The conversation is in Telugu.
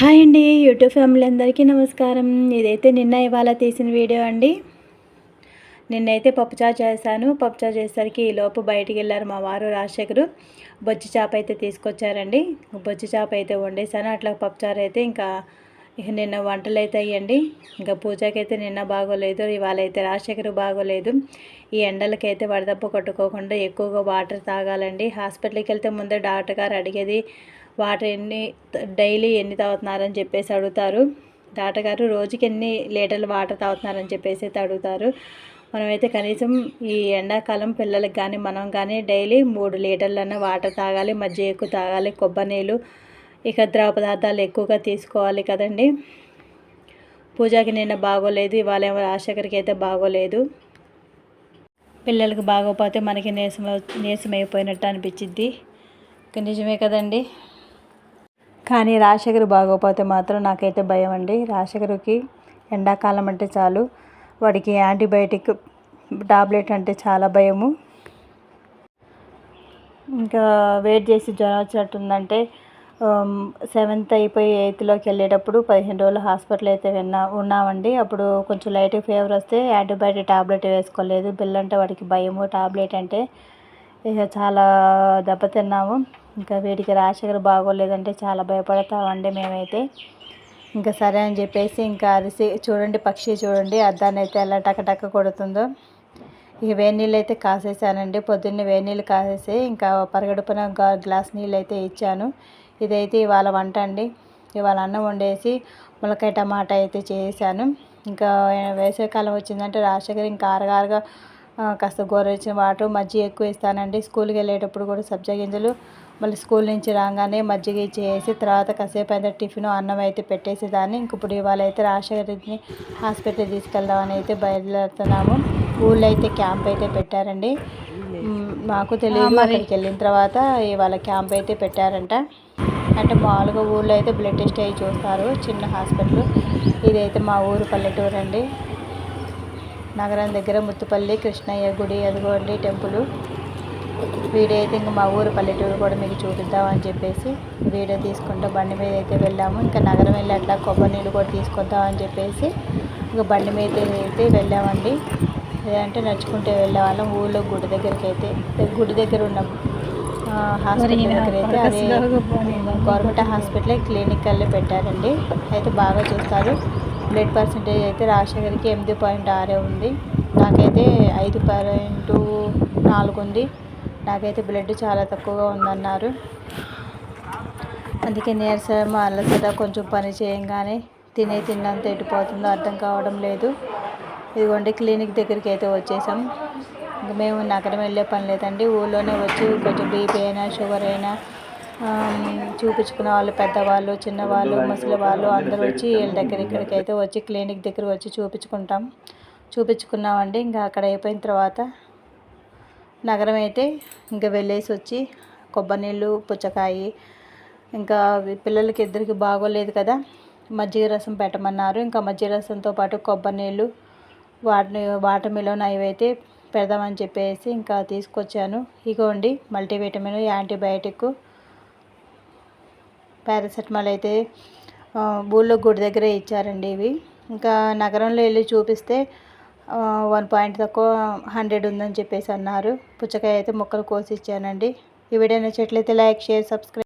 హాయ్ అండి యూట్యూబ్ ఫ్యామిలీ అందరికీ నమస్కారం. ఇదైతే నిన్న ఇవాళ తీసిన వీడియో అండి. నిన్నైతే పప్పుచారు చేశాను. పప్పుచారు చేసేసరికి ఈ లోపు బయటికి వెళ్ళారు మా వారు రాజశేఖరు. బొచ్చి చేప అయితే తీసుకొచ్చారండి. బొచ్చి చేప అయితే వండేసాను అట్లా పప్పుచారు అయితే ఇంకా ఇక నిన్న వంటలు అయితే అయ్యండి. ఇంకా పూజకైతే నిన్న బాగోలేదు. ఇవాళ అయితే రాజశేఖర్ బాగోలేదు. ఈ ఎండలకైతే వడదెబ్బ కొట్టుకోకుండా ఎక్కువగా వాటర్ తాగాలండి. హాస్పిటల్కి వెళ్తే ముందే డాక్టర్ గారు అడిగేది వాటర్ ఎన్ని డైలీ ఎన్ని తాగుతున్నారని చెప్పేసి అడుగుతారు. డాక్టర్ గారు రోజుకి ఎన్ని లీటర్లు వాటర్ తాగుతున్నారని చెప్పేసి అయితే అడుగుతారు. మనమైతే కనీసం ఈ ఎండాకాలం పిల్లలకి కానీ మనం కానీ డైలీ మూడు లీటర్లన్న వాటర్ తాగాలి మజ్జిగ ఎక్కువ తాగాలి కొబ్బరి నీళ్ళు ఇక ద్రవ పదార్థాలు ఎక్కువగా తీసుకోవాలి కదండి. పూజకి నిన్న బాగోలేదు ఇవాళ ఏమో రాజశేఖర్కి అయితే బాగోలేదు. పిల్లలకు బాగోపోతే మనకి నీసం నీరసం అయిపోయినట్టు అనిపించిద్ది నిజమే కదండి. కానీ రాజశేఖర్ బాగోపోతే మాత్రం నాకైతే భయం అండి. రాజశేఖర్కి ఎండాకాలం అంటే చాలు. వాడికి యాంటీబయాటిక్ టాబ్లెట్ అంటే చాలా భయము. ఇంకా వెయిట్ చేసి జ్వరం వచ్చినట్టుందంటే సెవెంత్ అయిపోయి ఎయిత్లోకి వెళ్ళేటప్పుడు పదిహేను రోజులు హాస్పిటల్ అయితే విన్నా ఉన్నామండి. అప్పుడు కొంచెం లైట్ ఫీవర్ వస్తే యాంటీబయాటిక్ టాబ్లెట్ వేసుకోలేదు. బిల్ అంటే వాడికి భయము. టాబ్లెట్ అంటే ఇక చాలా దెబ్బతిన్నాము. ఇంకా వీడికి రాజశేఖర్ బాగోలేదంటే చాలా భయపడతామండి మేమైతే. ఇంకా సరే అని చెప్పేసి ఇంకా అరిసి చూడండి పక్షి చూడండి అద్దాన్ని అయితే ఎలా టకటక కొడుతుందో. ఇక వేడి నీళ్ళు అయితే కాసేసానండి పొద్దున్నే వేడి నీళ్ళు కాసేసి ఇంకా పరగడుపున గ్లాస్ నీళ్ళు అయితే ఇచ్చాను. ఇదైతే ఇవాళ వంట అండి. ఇవాళ అన్నం వండేసి ములకాయ టమాటా అయితే చేశాను ఇంకా వేసవికాలం వచ్చిందంటే రాజశేఖర్ ఇంకా అరగారుగా కాస్త గోరువెచ్చని వాటర్ మజ్జిగ ఎక్కువ ఇస్తానండి. స్కూల్కి వెళ్ళేటప్పుడు కూడా సబ్జా గింజలు మళ్ళీ స్కూల్ నుంచి రాగానే మజ్జిగ ఇచ్చేసి తర్వాత కాసేపు అయితే టిఫిన్ అన్నం అయితే పెట్టేసేదాన్ని ఇంక ఇప్పుడు ఇవాళ అయితే రాజశేఖర్ని హాస్పిటల్ తీసుకెళ్దామని అయితే బయలుదేరుతున్నాము. ఊళ్ళో అయితే క్యాంప్ అయితే పెట్టారండి. మాకు తెలియదు అక్కడికి వెళ్ళిన తర్వాత ఇవాళ క్యాంప్ అయితే పెట్టారంట. అంటే మామూలుగా ఊళ్ళో అయితే బ్లడ్ టెస్ట్ అయ్యి చూస్తారు చిన్న హాస్పిటల్. ఇదైతే మా ఊరు పల్లెటూరు అండి. నగరం దగ్గర ముత్తుపల్లి కృష్ణయ్య గుడి అదిగోండి టెంపుల్. వీడియో అయితే ఇంకా మా ఊరు పల్లెటూరు కూడా మీకు చూపిద్దామని చెప్పేసి వీడియో తీసుకుంటూ బండి మీద అయితే వెళ్ళాము. ఇంకా నగరం వెళ్ళి అట్లా కొబ్బరి నీళ్ళు కూడా తీసుకొద్దామని చెప్పేసి ఇంకా బండి మీద అయితే వెళ్ళామండి. లేదంటే నడుచుకుంటే వెళ్ళే వాళ్ళం ఊళ్ళో గుడి దగ్గరికి అయితే గుడి దగ్గర ఉన్న హాస్పిటల్ దగ్గర అయితే అదే గవర్నమెంట్ హాస్పిటల్ క్లినిక్ అల్లే పెట్టారండి. అయితే బాగా చూస్తారు. బ్లడ్ పర్సంటేజ్ అయితే రాజశేఖర్కి ఎనిమిది పాయింట్ ఆరే ఉంది. నాకైతే ఐదు పాయింట్ నాలుగు ఉంది. నాకైతే బ్లడ్ చాలా తక్కువగా ఉందన్నారు. అందుకే నీరసం అలసట కొంచెం పని చేయంగానే తినే తిన్నంత ఎట్టిపోతుందో అర్థం కావడం లేదు. ఇదిగోండి క్లినిక్ దగ్గరికి అయితే వచ్చేసాం. ఇంక మేము నగరం వెళ్ళే పని లేదండి. ఊళ్ళోనే వచ్చి కొంచెం బీపీ అయినా షుగర్ అయినా చూపించుకునే వాళ్ళు పెద్దవాళ్ళు చిన్నవాళ్ళు ముసలి వాళ్ళు అందరూ వచ్చి వీళ్ళ దగ్గర ఇక్కడికి అయితే వచ్చి క్లినిక్ దగ్గర వచ్చి చూపించుకుంటాం. చూపించుకున్నామండి. ఇంకా అక్కడ అయిపోయిన తర్వాత నగరం అయితే ఇంకా వెళ్ళేసి వచ్చి కొబ్బరి నీళ్ళు పుచ్చకాయ ఇంకా పిల్లలకి ఇద్దరికి బాగోలేదు కదా మజ్జిగ రసం పెట్టమన్నారు. ఇంకా మజ్జిగ రసంతో పాటు కొబ్బరి నీళ్ళు వాటిని వాటర్ మిలోన్ అవి అయితే పెడదామని చెప్పేసి ఇంకా తీసుకొచ్చాను. ఇగోండి మల్టీవిటమిన్ యాంటీబయాటిక్ పారాసెటమాల్ అయితే ఊళ్ళో గుడి దగ్గరే ఇచ్చారండి ఇవి. ఇంకా నగరంలో వెళ్ళి చూపిస్తే వన్ పాయింట్ తక్కువ హండ్రెడ్ ఉందని చెప్పేసి అన్నారు. పుచ్చకాయ అయితే ముక్కలు కోసి ఇచ్చానండి. ఈ వీడియో నచ్చట్లయితే లైక్ షేర్ సబ్స్క్రైబ్